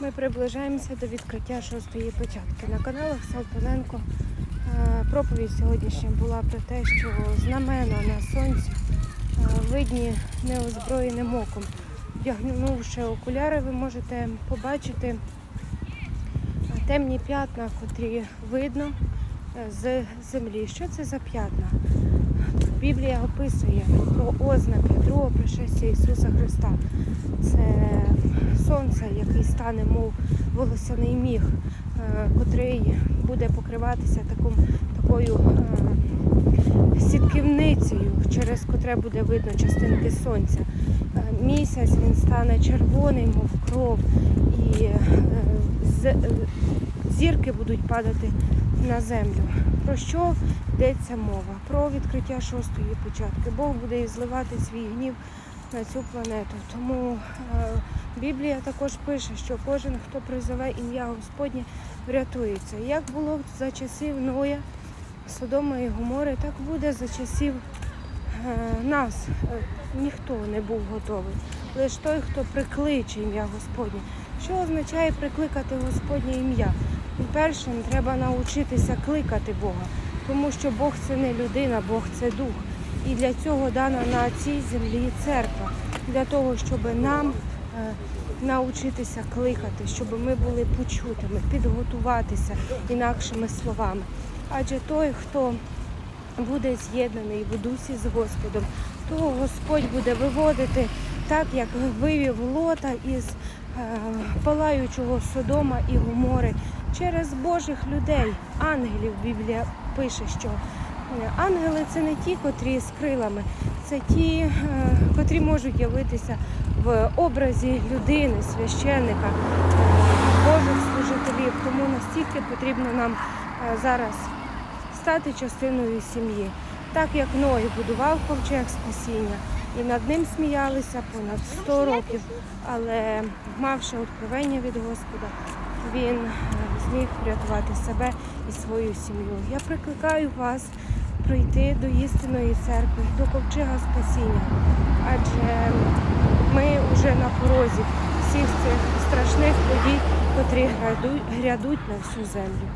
Ми приближаємося до відкриття шостої печатки. На каналах Салтаненко е, проповідь сьогоднішня була про те, що знамена на сонці е, видні неозброєним оком. Вдягнувши окуляри, ви можете побачити темні п'ятна, котрі видно е, з землі. Що це за п'ятна? Біблія описує про ознаки другого пришестя Ісуса Христа. Це стане, мов волосяний міг, е, котрий буде покриватися таком, такою е, сітківницею, через котре буде видно частинки сонця. Е, Місяць він стане червоний, мов кров, і зірки будуть падати на землю. Про що йдеться мова? Про відкриття шостої початки. Бог буде зливати свій гнів на цю планету. Тому Біблія також пише, що кожен, хто призове ім'я Господнє, врятується. Як було за часів Ноя, Содома і Гомори, так буде за часів е, нас. Е, Ніхто не був готовий. Лише той, хто прикличе ім'я Господнє. Що означає прикликати Господнє ім'я? Першим треба навчитися кликати Бога, тому що Бог це не людина, Бог це дух. І для цього дана на цій землі церква, для того, щоб нам е, навчитися кликати, щоб ми були почутими, підготуватися інакшими словами. Адже той, хто буде з'єднаний в дусі з Господом, того Господь буде виводити так, як вивів лота із е, палаючого Содома і Гомори через Божих людей, ангелів. Біблія пише, що е, ангели це не ті, котрі з крилами, це ті, котрі можуть явитися в образі людини, священника, е, Божих служителів. Тому настільки потрібно нам е, зараз стати частиною сім'ї. Так як Ной будував ковчег спасіння, і над ним сміялися понад 100 років, але мавши откровення від Господа, він е, зміг врятувати себе і свою сім'ю. Я прикликаю вас прийти до істинної церкви, до ковчега спасіння, адже ми вже на порозі всіх цих страшних подій, котрі грядуть- на всю землю.